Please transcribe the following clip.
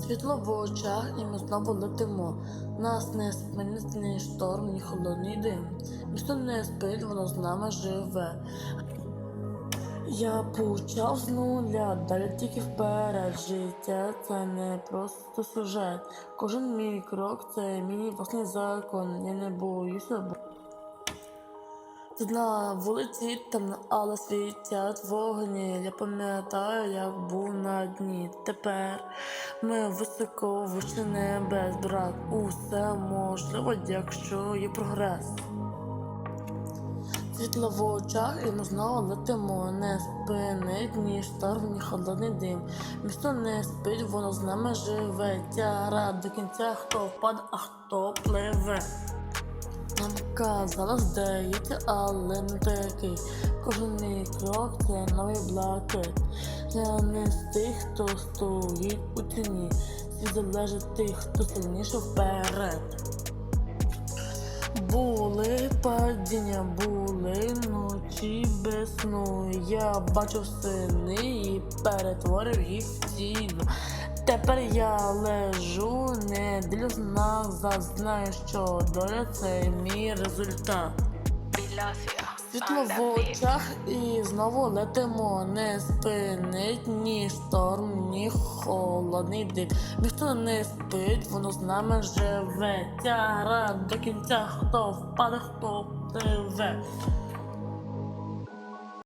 Світло в очах, і ми знову летимо. Нас не спинить ні шторм, ні холодний дим. Місто не спить, воно з нами живе. Я почав з нуля, далі тільки вперед. Життя це не просто сюжет. Кожен мій крок це мій власний закон. Я не боюся. Тут на вулиці темно, але світять вогні. Я пам'ятаю, як був на дні. Тепер ми високо вище небес, брат. Усе можливо, якщо є прогрес. Світло в очах, і ми знову летимо. Не спинить ні шторм, ні холодний дим. Місто не спить, воно з нами живе. Тяра до кінця, хто впаде, а хто пливе. Нам казала, здається, але не такий. Кожен крок це новий блакит. Я не з тих, хто стоїть у тіні. Всі залежить тих, хто сильніше вперед. Були падіння, були ночі без сну. Я бачив сини і перетворив їх в ціну. Тепер я лежу, не дивлюсь назад, знаю, що доля це мій результат. Світло в очах і знову летимо. Не спинить ні шторм, ні холодний дим. Ніхто не спить, воно з нами живе. Тяра до кінця, хто впаде, хто пливе.